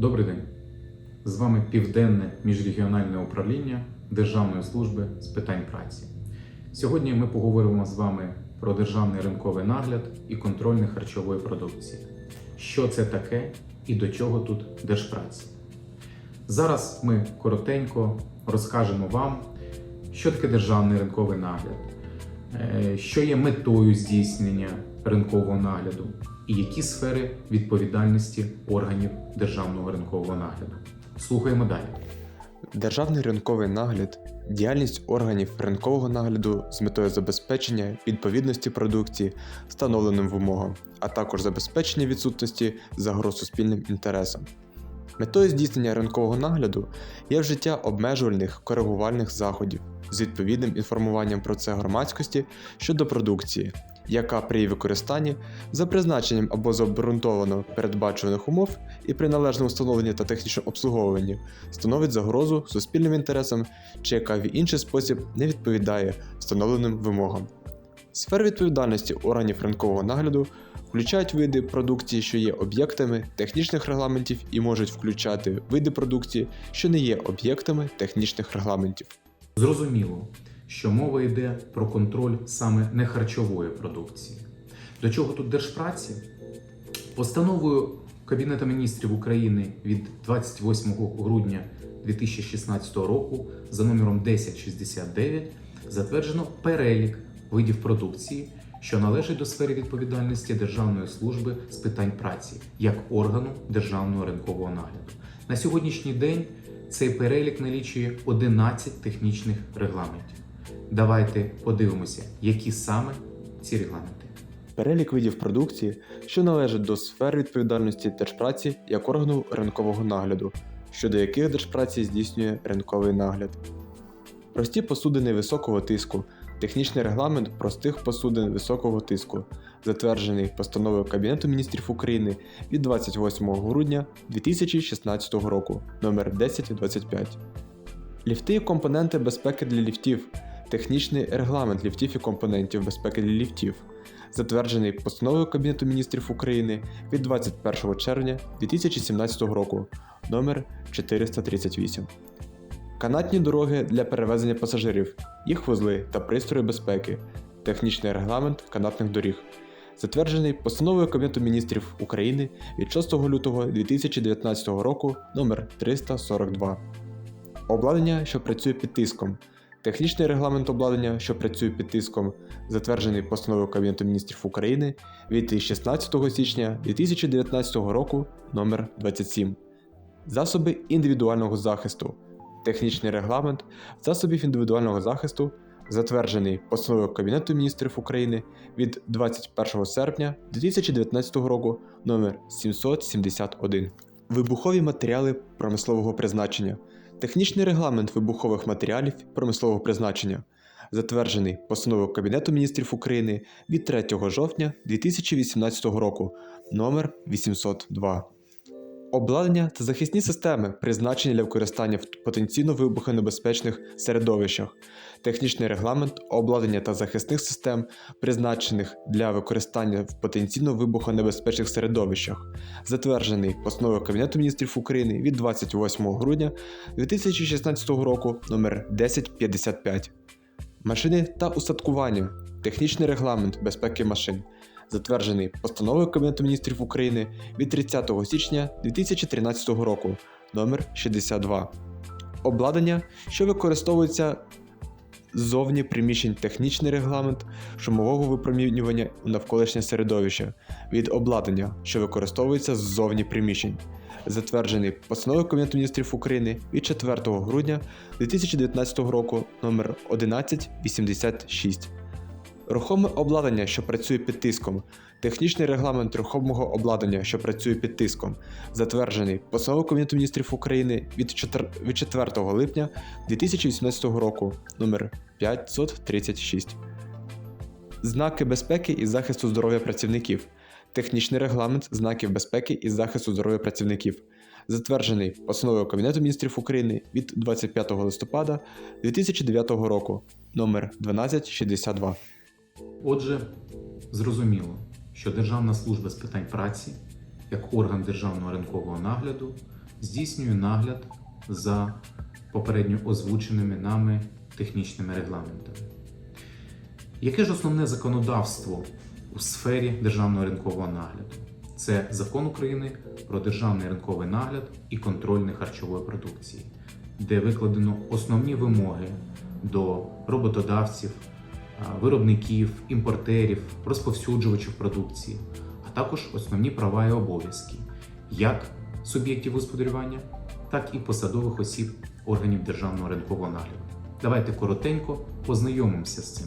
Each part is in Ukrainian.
Добрий день. З вами Південне міжрегіональне управління Державної служби з питань праці. Сьогодні ми поговоримо з вами про державний ринковий нагляд і контроль харчової продукції. Що це таке і до чого тут Держпраці. Зараз ми коротенько розкажемо вам, що таке державний ринковий нагляд, е, що є метою здійснення ринкового нагляду і які сфери відповідальності органів державного ринкового нагляду. Слухаємо далі. Державний ринковий нагляд діяльність органів ринкового нагляду з метою забезпечення відповідності продукції встановленим вимогам, а також забезпечення відсутності загроз суспільним інтересам. Метою здійснення ринкового нагляду є вжиття обмежувальних коригувальних заходів з відповідним інформуванням про це громадськості щодо продукції, яка при її використанні за призначенням або за обґрунтовано передбачуваних умов і при належному встановленні та технічному обслуговуванні становить загрозу суспільним інтересам чи яка в інший спосіб не відповідає встановленим вимогам. Сфери відповідальності органів ринкового нагляду включають види продукції, що є об'єктами технічних регламентів, і можуть включати види продукції, що не є об'єктами технічних регламентів. Зрозуміло, що мова йде про контроль саме нехарчової продукції. До чого тут Держпраці? Постановою Кабінету міністрів України від 28 грудня 2016 року за номером 1069 затверджено перелік видів продукції, що належить до сфери відповідальності Державної служби з питань праці як органу державного ринкового нагляду. На сьогоднішній день цей перелік налічує 11 технічних регламентів. Давайте подивимося, які саме ці регламенти. Перелік видів продукції, що належать до сфер відповідальності Держпраці як органу ринкового нагляду, щодо яких Держпраці здійснює ринковий нагляд. Прості посудини високого тиску, технічний регламент простих посудин високого тиску, затверджений постановою Кабінету міністрів України від 28 грудня 2016 року номер 1025 Ліфти і компоненти безпеки для ліфтів, технічний регламент ліфтів і компонентів безпеки для ліфтів, затверджений постановою Кабінету міністрів України від 21 червня 2017 року номер 438 Канатні дороги для перевезення пасажирів, їх вузли та пристрої безпеки, технічний регламент канатних доріг, затверджений постановою Кабінету міністрів України від 6 лютого 2019 року номер 342 Обладнання, що працює під тиском. Технічний регламент обладнання, що працює під тиском, затверджений постановою Кабінету міністрів України від 16 січня 2019 року номер 27 Засоби індивідуального захисту. Технічний регламент засобів індивідуального захисту, затверджений постановою Кабінету міністрів України від 21 серпня 2019 року номер 771 Вибухові матеріали промислового призначення. Технічний регламент вибухових матеріалів промислового призначення, затверджений постановою Кабінету міністрів України від 3 жовтня 2018 року номер 802 Обладнання та захисні системи, призначені для використання в потенційно вибухонебезпечних середовищах, технічний регламент обладнання та захисних систем, призначених для використання в потенційно вибухонебезпечних середовищах, затверджений постановою Кабінету міністрів України від 28 грудня 2016 року номер 1055 Машини та устаткування, технічний регламент безпеки машин затверджений постановою Кабінету міністрів України від 30 січня 2013 року номер 62 Обладнання, що використовується ззовні приміщень технічний регламент шумового випромінювання у навколишнє середовище від обладнання, що використовується ззовні приміщень, затверджений постановою Кабінету міністрів України від 4 грудня 2019 року номер 1186 Рухоме обладнання, що працює під тиском. Технічний регламент рухомого обладнання, що працює під тиском, затверджений постановою Кабінету міністрів України від 4, від 4 липня 2018 року номер 536 Знаки безпеки і захисту здоров'я працівників. Технічний регламент знаків безпеки і захисту здоров'я працівників. Затверджений постановою Кабінету міністрів України від 25 листопада 2009 року номер 1262 Отже, зрозуміло, що Державна служба з питань праці, як орган державного ринкового нагляду, здійснює нагляд за попередньо озвученими нами технічними регламентами. Яке ж основне законодавство у сфері державного ринкового нагляду? Це закон України про державний ринковий нагляд і контроль нехарчової продукції, де викладено основні вимоги до роботодавців, виробників, імпортерів, розповсюджувачів продукції, а також основні права і обов'язки як суб'єктів господарювання, так і посадових осіб органів державного ринкового нагляду. Давайте коротенько познайомимося з цим.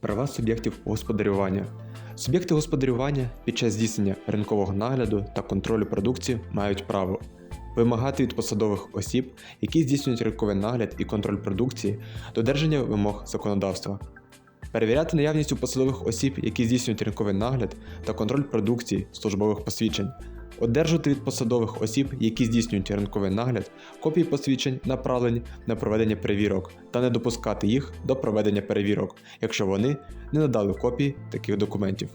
Права суб'єктів господарювання. Суб'єкти господарювання під час здійснення ринкового нагляду та контролю продукції мають право вимагати від посадових осіб, які здійснюють ринковий нагляд і контроль продукції, додержання вимог законодавства, перевіряти наявність у посадових осіб, які здійснюють ринковий нагляд та контроль продукції службових посвідчень, одержувати від посадових осіб, які здійснюють ринковий нагляд, копії посвідчень, направлень на проведення перевірок та не допускати їх до проведення перевірок, якщо вони не надали копії таких документів.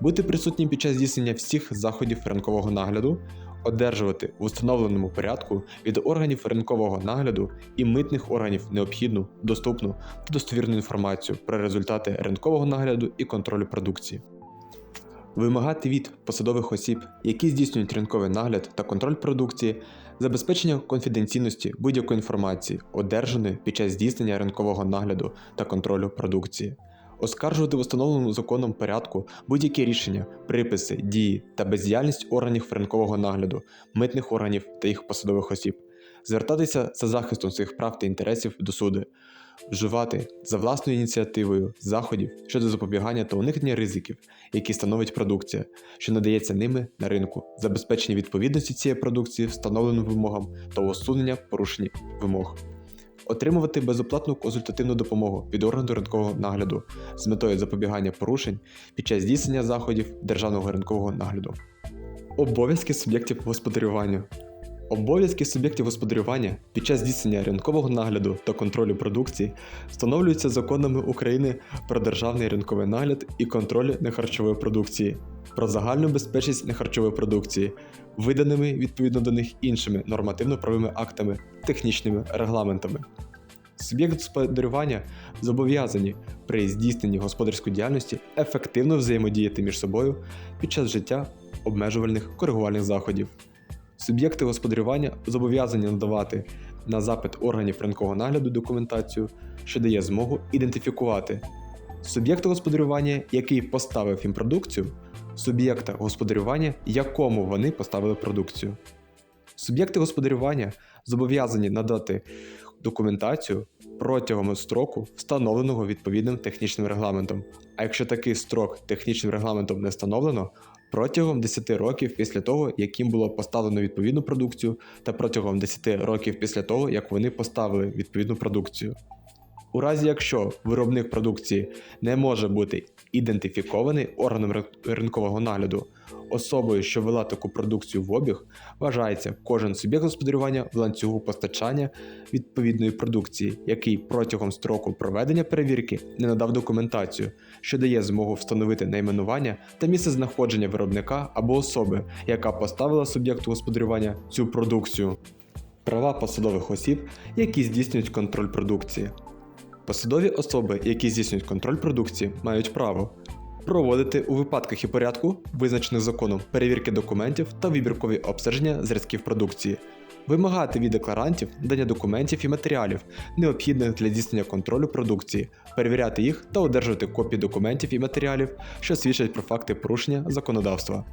Бути присутнім під час здійснення всіх заходів ринкового нагляду, одержувати в установленому порядку від органів ринкового нагляду і митних органів необхідну, доступну та достовірну інформацію про результати ринкового нагляду і контролю продукції. Вимагати від посадових осіб, які здійснюють ринковий нагляд та контроль продукції, забезпечення конфіденційності будь-якої інформації, одержаної під час здійснення ринкового нагляду та контролю продукції, оскаржувати в установленому законом порядку будь-які рішення, приписи, дії та бездіяльність органів ринкового нагляду, митних органів та їх посадових осіб, звертатися за захистом своїх прав та інтересів до суду, вживати за власною ініціативою заходів щодо запобігання та уникнення ризиків, які становить продукція, що надається ними на ринку, забезпечення відповідності цієї продукції встановленим вимогам та усунення порушень вимог. Отримувати безоплатну консультативну допомогу від органу ринкового нагляду з метою запобігання порушень під час здійснення заходів державного ринкового нагляду. Обов'язки суб'єктів господарювання. Обов'язки суб'єктів господарювання під час здійснення ринкового нагляду та контролю продукції встановлюються законами України про державний ринковий нагляд і контроль нехарчової продукції, про загальну безпечність нехарчової продукції, виданими відповідно до них іншими нормативно-правовими актами, технічними регламентами. Суб'єкт господарювання зобов'язані при здійсненні господарської діяльності ефективно взаємодіяти між собою під час життя обмежувальних коригувальних заходів. Суб'єкти господарювання зобов'язані надавати на запит органів ринкового нагляду документацію, що дає змогу ідентифікувати суб'єкта господарювання, який поставив їм продукцію, суб'єкта господарювання, якому вони поставили продукцію. Суб'єкти господарювання зобов'язані надати документацію протягом строку, встановленого відповідним технічним регламентом. А якщо такий строк технічним регламентом не встановлено, протягом 10 років після того, як їм було поставлено відповідну продукцію, та протягом 10 років після того, як вони поставили відповідну продукцію. У разі якщо виробник продукції не може бути ідентифікований органом ринкового нагляду, особою, що вела таку продукцію в обіг, вважається кожен суб'єкт господарювання в ланцюгу постачання відповідної продукції, який протягом строку проведення перевірки не надав документацію, що дає змогу встановити найменування та місце знаходження виробника або особи, яка поставила суб'єкту господарювання цю продукцію. Права посадових осіб, які здійснюють контроль продукції. Посадові особи, які здійснюють контроль продукції, мають право проводити у випадках і порядку, визначених законом, перевірки документів та вибіркові обстеження зразків продукції, вимагати від декларантів надання документів і матеріалів, необхідних для здійснення контролю продукції, перевіряти їх та одержувати копії документів і матеріалів, що свідчать про факти порушення законодавства.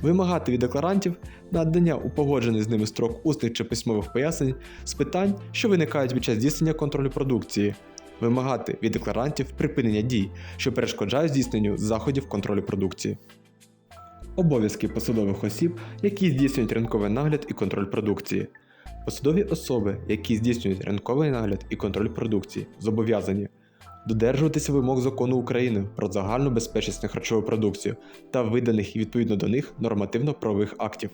Вимагати від декларантів надання у погоджений з ними строк усних чи письмових пояснень з питань, що виникають під час здійснення контролю продукції, вимагати від декларантів припинення дій, що перешкоджають здійсненню заходів контролю продукції. Обов'язки посадових осіб, які здійснюють ринковий нагляд і контроль продукції. Посадові особи, які здійснюють ринковий нагляд і контроль продукції, зобов'язані додержуватися вимог закону України про загальну безпечність харчову продукцію та виданих відповідно до них нормативно-правових актів.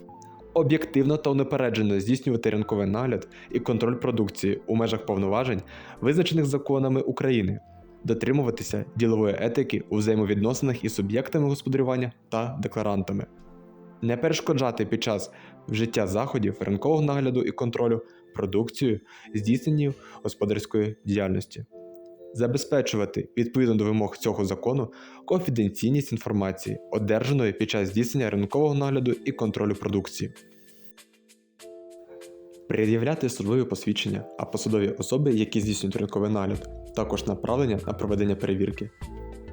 Об'єктивно та непереджено здійснювати ринковий нагляд і контроль продукції у межах повноважень, визначених законами України, дотримуватися ділової етики у взаємовідносинах із суб'єктами господарювання та декларантами, не перешкоджати під час вжиття заходів ринкового нагляду і контролю продукцію, здійсненню господарської діяльності, забезпечувати відповідно до вимог цього закону конфіденційність інформації, одержаної під час здійснення ринкового нагляду і контролю продукції. Пред'являти службові посвідчення, а посадові особи, які здійснюють ринковий нагляд, також направлення на проведення перевірки,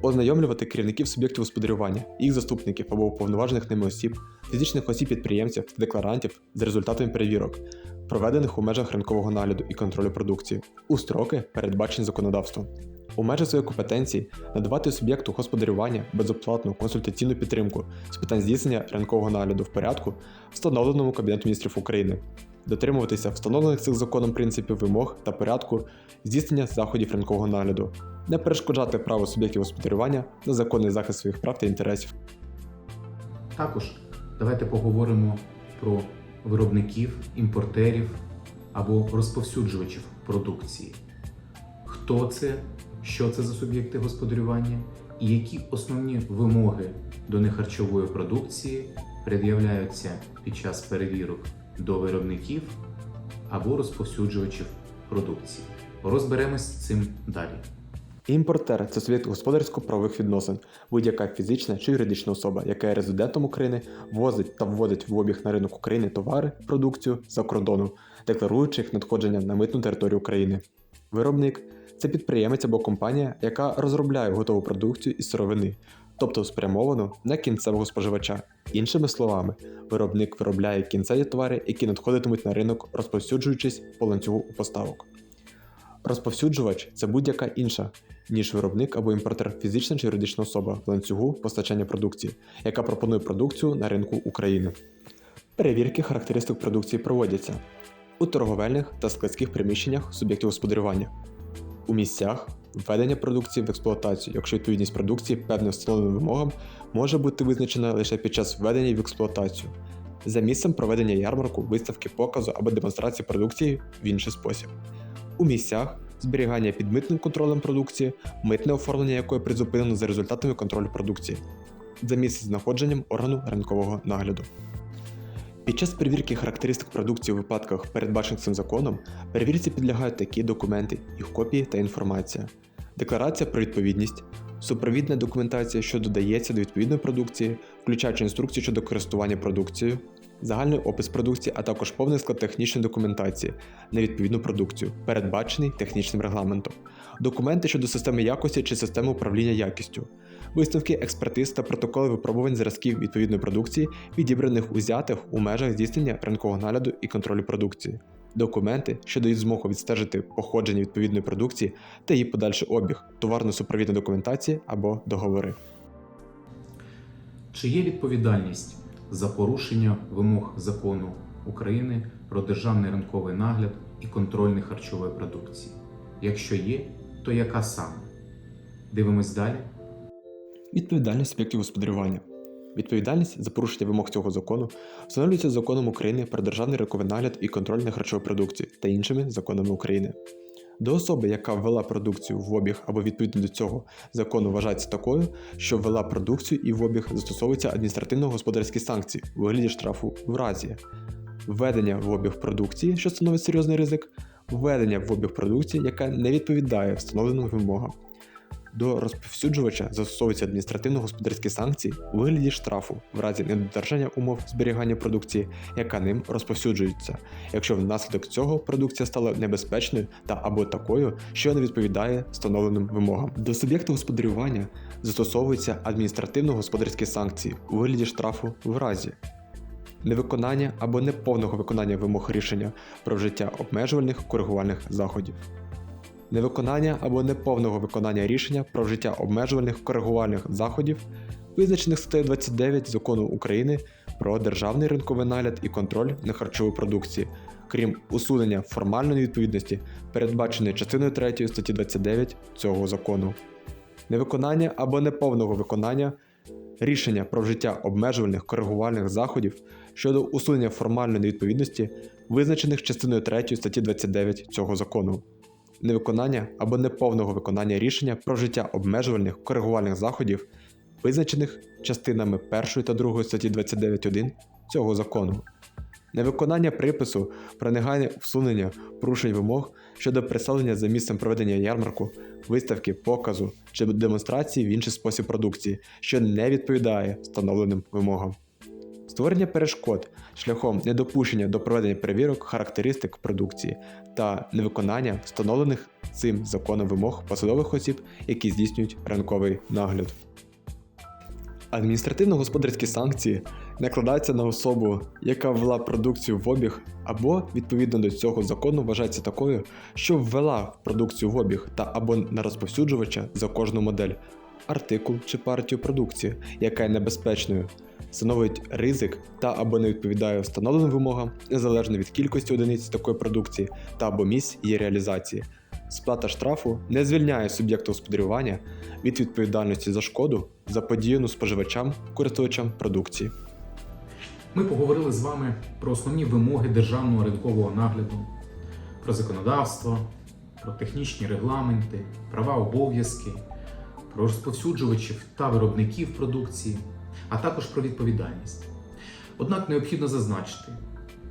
ознайомлювати керівників суб'єктів господарювання, їх заступників або уповноважених ними осіб, фізичних осіб підприємців та декларантів з результатами перевірок, проведених у межах ринкового нагляду і контролю продукції, у строки, передбачені законодавством. У межах своєї компетенції надавати суб'єкту господарювання безоплатну консультаційну підтримку з питань здійснення ринкового нагляду в порядку, встановленому Кабінетом міністрів України, дотримуватися встановлених цих законом принципів вимог та порядку здійснення заходів ринкового нагляду, не перешкоджати право суб'єктів господарювання на законний захист своїх прав та інтересів. Також давайте поговоримо про виробників, імпортерів або розповсюджувачів продукції. Хто це, що це за суб'єкти господарювання і які основні вимоги до нехарчової продукції пред'являються під час перевірок до виробників або розповсюджувачів продукції. Розберемось з цим далі. Імпортер це суб'єкт господарсько-правових відносин, будь-яка фізична чи юридична особа, яка є резидентом України, ввозить та вводить в обіг на ринок України товари, продукцію за кордону, декларуючи їх надходження на митну територію України. Виробник це підприємець або компанія, яка розробляє готову продукцію із сировини, тобто спрямовану на кінцевого споживача. Іншими словами, виробник виробляє кінцеві товари, які надходитимуть на ринок, розповсюджуючись по ланцюгу поставок. Розповсюджувач це будь-яка інша, ніж виробник або імпортер фізична чи юридична особа в ланцюгу постачання продукції, яка пропонує продукцію на ринку України. Перевірки характеристик продукції проводяться у торговельних та складських приміщеннях суб'єктів господарювання, у місцях введення продукції в експлуатацію, якщо відповідність продукції певним встановленим вимогам може бути визначена лише під час введення в експлуатацію, за місцем проведення ярмарку, виставки показу або демонстрації продукції в інший спосіб у місцях зберігання під митним контролем продукції, митне оформлення якої призупинено за результатами контролю продукції, за місце знаходженням органу ринкового нагляду. Під час перевірки характеристик продукції у випадках, передбачених цим законом, перевірці підлягають такі документи, їх копії та інформація, декларація про відповідність, супровідна документація, що додається до відповідної продукції, включаючи інструкцію щодо користування продукцією, загальний опис продукції, а також повний склад технічної документації на відповідну продукцію, передбачений технічним регламентом, документи щодо системи якості чи системи управління якістю, висновки експертиз та протоколи випробувань зразків відповідної продукції, відібраних узятих у межах здійснення ринкового нагляду і контролю продукції. Документи, що дають змогу відстежити походження відповідної продукції та її подальший обіг, товарно-супровідна документація або договори. Чи є відповідальність за порушення вимог закону України про державний ринковий нагляд і контроль нехарчової продукції? Якщо є, то яка саме? Дивимось далі. Відповідальність суб'єктів господарювання. Відповідальність за порушення вимог цього закону встановлюється законом України про державний ринковий нагляд і контроль на харчової продукції та іншими законами України. До особи, яка ввела продукцію в обіг або відповідно до цього закону вважається такою, що ввела продукцію і в обіг застосовуються адміністративно-господарські санкції у вигляді штрафу в разі введення в обіг продукції, що становить серйозний ризик, введення в обіг продукції, яка не відповідає встановленим вимогам. До розповсюджувача застосовуються адміністративно-господарські санкції у вигляді штрафу в разі недодержання умов зберігання продукції, яка ним розповсюджується, якщо внаслідок цього продукція стала небезпечною та або такою, що не відповідає встановленим вимогам. До суб'єкта господарювання застосовуються адміністративно-господарські санкції у вигляді штрафу в разі невиконання або неповного виконання вимог рішення про вжиття обмежувальних коригувальних заходів невиконання або неповного виконання рішення про вжиття обмежувальних коригувальних заходів, визначених статтею 29 закону України про державний ринковий нагляд і контроль на харчову продукції, крім усунення формальної невідповідності, передбаченої частиною 3 статті 29 цього закону, невиконання або неповного виконання рішення про вжиття обмежувальних коригувальних заходів щодо усунення формальної невідповідності, визначених частиною 3 статті 29 цього закону невиконання або неповного виконання рішення про вжиття обмежувальних коригувальних заходів, визначених частинами 1 та 2 статті 29.1 цього закону. Невиконання припису про негайне усунення порушень вимог щодо представлення за місцем проведення ярмарку, виставки, показу чи демонстрації в інший спосіб продукції, що не відповідає встановленим вимогам. Створення перешкод шляхом недопущення до проведення перевірок характеристик продукції та невиконання встановлених цим законом вимог посадових осіб, які здійснюють ринковий нагляд. Адміністративно-господарські санкції накладаються на особу, яка ввела продукцію в обіг, або відповідно до цього закону вважається такою, що ввела продукцію в обіг та або на розповсюджувача за кожну модель, артикул чи партію продукції, яка є небезпечною, становить ризик та або не відповідає встановленим вимогам незалежно від кількості одиниць такої продукції та або місць її реалізації. Сплата штрафу не звільняє суб'єкта господарювання від відповідальності за шкоду, заподіяну споживачам, користувачам продукції. Ми поговорили з вами про основні вимоги державного ринкового нагляду, про законодавство, про технічні регламенти, права обов'язки, про розповсюджувачів та виробників продукції, а також про відповідальність. Однак необхідно зазначити,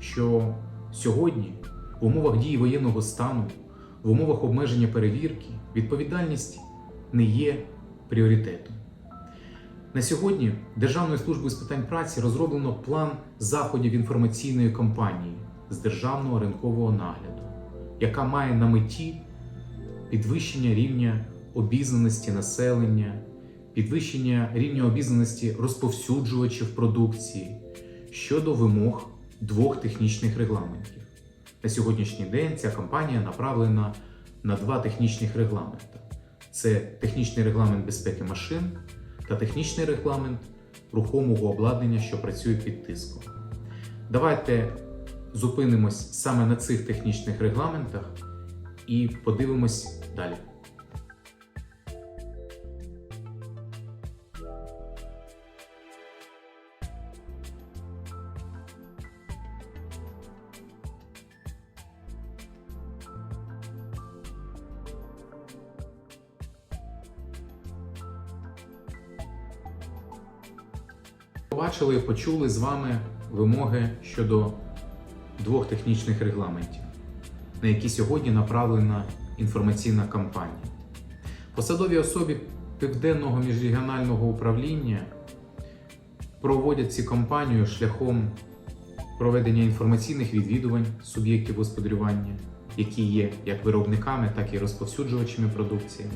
що сьогодні в умовах дії воєнного стану, в умовах обмеження перевірки, відповідальність не є пріоритетом. На сьогодні Державною службою з питань праці розроблено план заходів інформаційної кампанії з державного ринкового нагляду, яка має на меті підвищення рівня обізнаності населення, підвищення рівня обізнаності розповсюджувачів продукції щодо вимог двох технічних регламентів. На сьогоднішній день ця кампанія направлена на два технічних регламенти: це технічний регламент безпеки машин та технічний регламент рухомого обладнання, що працює під тиском. Давайте зупинимось саме на цих технічних регламентах і подивимось далі. Побачили почули з вами вимоги щодо двох технічних регламентів, на які сьогодні направлена інформаційна кампанія. Посадові особі Південного міжрегіонального управління проводять ці кампанію шляхом проведення інформаційних відвідувань суб'єктів господарювання, які є як виробниками, так і розповсюджувачами продукції,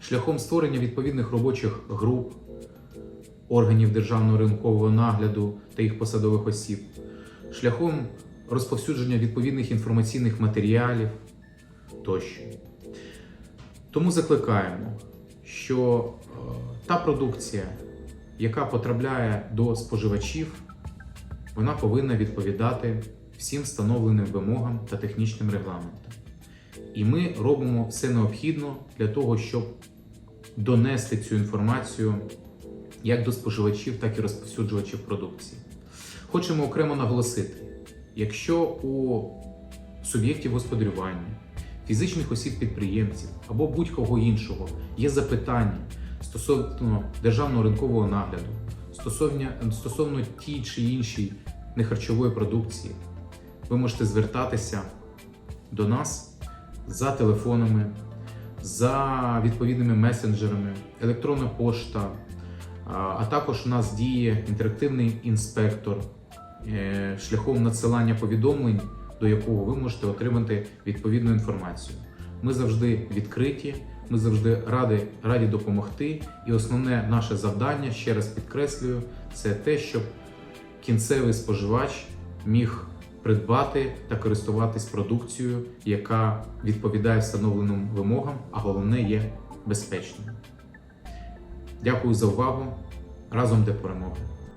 шляхом створення відповідних робочих груп органів державного ринкового нагляду та їх посадових осіб, шляхом розповсюдження відповідних інформаційних матеріалів тощо. Тому закликаємо, що е, та продукція, яка потрапляє до споживачів, вона повинна відповідати всім встановленим вимогам та технічним регламентам. І ми робимо все необхідне для того, щоб донести цю інформацію як до споживачів, так і розповсюджувачів продукції. Хочемо окремо наголосити: якщо у суб'єктів господарювання, фізичних осіб-підприємців або будь-кого іншого є запитання стосовно державного ринкового нагляду, стосовно, стосовно тій чи іншій нехарчової продукції, ви можете звертатися до нас за телефонами, за відповідними месенджерами, електронна пошта. А також у нас діє інтерактивний інспектор е, шляхом надсилання повідомлень, до якого ви можете отримати відповідну інформацію. Ми завжди відкриті, ми завжди раді, раді допомогти. І основне наше завдання, ще раз підкреслюю, це те, щоб кінцевий споживач міг придбати та користуватись продукцією, яка відповідає встановленим вимогам, а головне є безпечною. Дякую за увагу. Разом до перемоги!